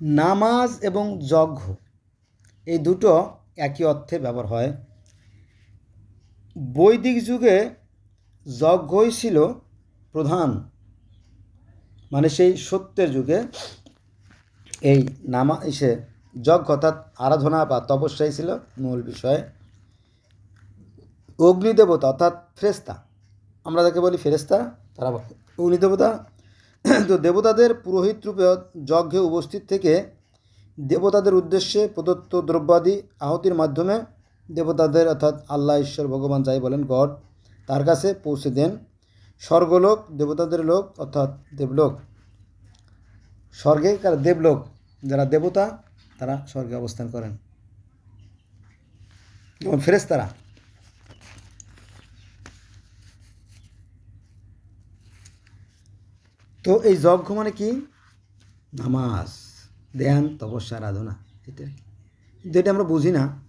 নামাজ এবং যজ্ঞ, এই দুটো একই অর্থে ব্যবহার হয়। বৈদিক যুগে যজ্ঞই ছিল প্রধান মানে সেই সত্যের যুগে। এই নামা এসে যজ্ঞ অর্থাৎ আরাধনা বা তপস্যাই ছিল মূল বিষয়। অগ্নিদেবতা অর্থাৎ ফেরেস্তা আমরা যাকে বলি ফেরেস্তা তারা অগ্নিদেবতা। তো দেবতাদের পুরোহিত রূপে যজ্ঞে উপস্থিত থেকে দেবতাদের উদ্দেশ্যে প্রদত্ত দ্রব্যাদি আহতির মাধ্যমে দেবতাদের অর্থাৎ আল্লাহ, ঈশ্বর, ভগবান যাই বলেন গড, তার কাছে পৌঁছে দেন। স্বর্গলোক দেবতাদের লোক অর্থাৎ দেবলোক। স্বর্গে কারা দেবলোক, যারা দেবতা, তারা স্বর্গে অবস্থান করেন। যেমন ফেরেস্তারা তো এই যজ্ঞ মানে কি? নামাজ, ধ্যান, তপস্যা, আরাধনা এটা কিন্তু এটা আমরা বুঝি না।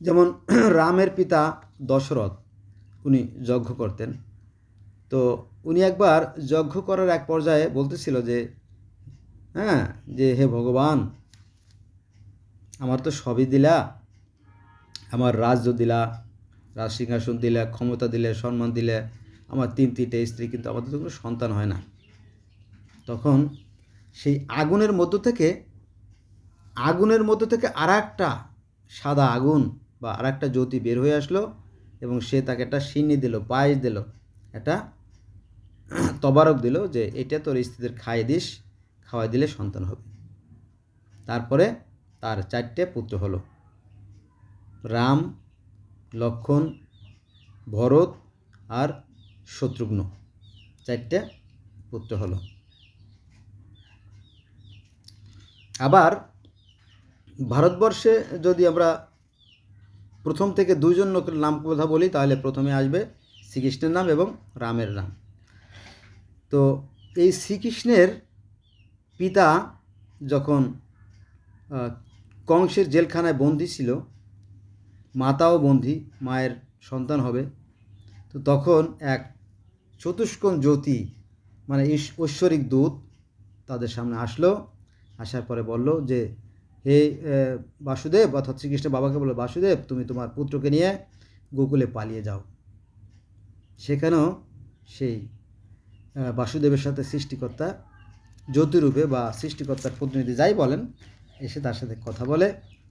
যেমন রামের পিতা দশরথ, উনি যজ্ঞ করতেন। তো উনি একবার যজ্ঞ করার এক পর্যায়ে বলতেছিল যে হ্যাঁ যে হে ভগবান, আমার তো সবই দিলা। আমার রাজ্য দিলা, রাজ সিংহাসন দিলে, ক্ষমতা দিলে, সম্মান দিলে। আমার তিন তিনটে স্ত্রী, কিন্তু আমাদের তো কোনো সন্তান হয় না। তখন সেই আগুনের মধ্য থেকে, আগুনের মধ্য থেকে আর একটা সাদা আগুন বা আর একটা জ্যোতি বের হয়ে আসলো এবং সে তাকে একটা সিন্নি দিল, পায়েস দিল, একটা তবারক দিল যে, এটা তোর স্ত্রীদের খাইয়ে দিস, খাওয়াই দিলে সন্তান হবে। তারপরে তার চারটে পুত্র হলো। রাম, লক্ষণ, ভরত আর শত্রুঘ্ন, চারটে পুত্র হলো। আবার ভারতবর্ষে যদি আমরা প্রথম থেকে দুইজন লোকের নাম কথা বলি, তাহলে প্রথমে আসবে শ্রীকৃষ্ণের নাম এবং রামের নাম। তো এই শ্রীকৃষ্ণের পিতা যখন কংসের জেলখানায় বন্দি ছিল, মাতাও বন্দি, মায়ের সন্তান হবে, তো তখন এক চতুষ্কোণ জ্যোতি মানে ঐশ্বরিক দূত তাদের সামনে আসলো। আসার পরে বলল যে, হে বাসুদেব, অর্থাৎ শ্রীকৃষ্ণ বাবাকে বলল, বাসুদেব, তুমি তোমার পুত্রকে নিয়ে গোকুলে পালিয়ে যাও। সেখানেও সেই বাসুদেবের সাথে সৃষ্টিকর্তা জ্যোতিরূপে বা সৃষ্টিকর্তার প্রতিনিধি যাই বলেন, এসে তার সাথে কথা বলে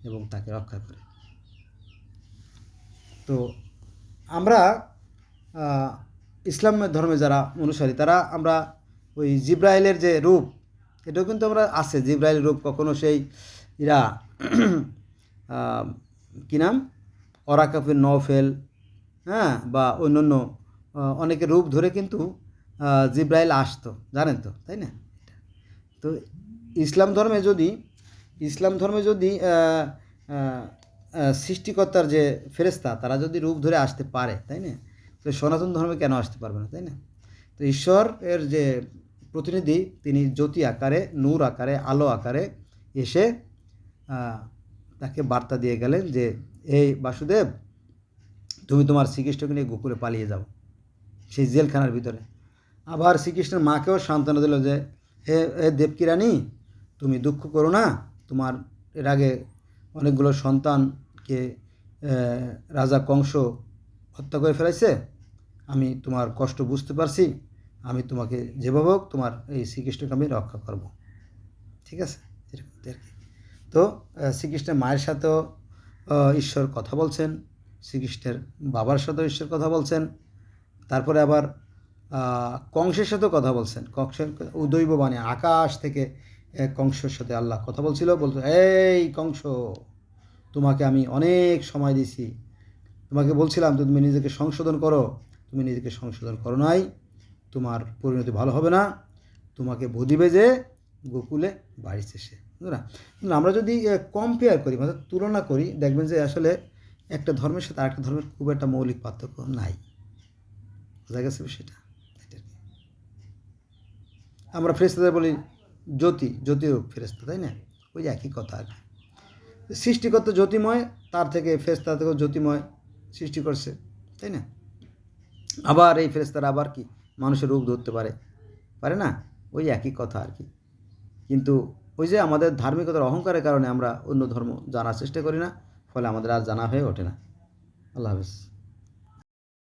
এবং তাকে রক্ষা করে। তো আমরা ইসলাম ধর্মে যারা অনুসারী, তারা আমরা ওই জিব্রাইলের যে রূপ এটাও কিন্তু আমরা আছে জিব্রাইল রূপ কখনো সেই ইরা কি নাম? অরাকাফের নফেল হ্যাঁ বা অন্যান্য আহ, অনেকের রূপ ধরে কিন্তু জিব্রাইল আসতো জানেন তো তাই না? তো ইসলাম ধর্মে যদি ইসলাম ধর্মে যদি সৃষ্টিকর্তার যে ফেরেস্তা তারা যদি রূপ ধরে আসতে পারে তাই না? তো সনাতন ধর্মে কেন আসতে পারবে না তাই না? তো ঈশ্বর এর যে প্রতিনিধি তিনি জ্যোতি আকারে, নূর আকারে, আলো আকারে এসে তাকে বার্তা দিয়ে গেলেন যে, এই বাসুদেব, তুমি তোমার শ্রীকৃষ্ণকে নিয়ে গোকুলে পালিয়ে যাও, সেই জেলখানার ভিতরে। আবার শ্রীকৃষ্ণের মাকেও সান্ত্বনা দিল যে, হে হে দেবকী রানী তুমি দুঃখ করো না, তোমার এর আগে অনেকগুলো সন্তানকে রাজা কংস হত্যা করে ফেলেছে, আমি তোমার কষ্ট বুঝতে পারছি। আমি তোমাকে যেভাবে হোক তোমার এই শ্রীকৃষ্ণকে আমি রক্ষা করব। ঠিক আছে? এরকম আর কি। তো শ্রীকৃষ্ণের মায়ের সাথেও ঈশ্বর কথা বলছেন, শ্রীকৃষ্ণের বাবার সাথেও ঈশ্বর কথা বলছেন, তারপরে আবার কংসের সাথেও কথা বলছেন। কংসের উদৈব বাণী, আকাশ থেকে কংসের সাথে আল্লাহ কথা বলছিল বলতো এই কংস, তোমাকে আমি অনেক সময় দিছি তোমাকে বলছিলাম তুমি নিজেকে সংশোধন করো, তুমি নিজেকে সংশোধন করো নাই। তোমার পরিণতি ভালো হবে না। তোমাকে বুঝিবে যে গোকুলে বাড়ি শেষে। বুঝলা? আমরা যদি কম্পেয়ার করি মানে তুলনা করি, দেখবেন যে আসলে একটা ধর্মের সাথে আরেকটা ধর্মের খুব একটা মৌলিক পার্থক্য নাই। বোঝা গেছে কি। আমরা ফেরেস্তাদের বলি জ্যোতি জ্যোতিরূপ ফেরেস্তা তাই না? ওই একই কথা আর সৃষ্টিকর্তা জ্যোতিময়, তার থেকে ফেরেস্তা থেকে জ্যোতিময় সৃষ্টি করছে, তাই না? আবার এই ফেরেস্তারা আবার কি? মানুষের রূপ ধরতে পারে। পারে না? ওই একই কথা আর কি। কিন্তু ওই যে আমাদের ধার্মিকতার অহংকারের কারণে আমরা অন্য ধর্ম জানার চেষ্টা করি না, ফলে আমাদের আর জানা হয়ে ওঠে না। আল্লাহ হাফিজ।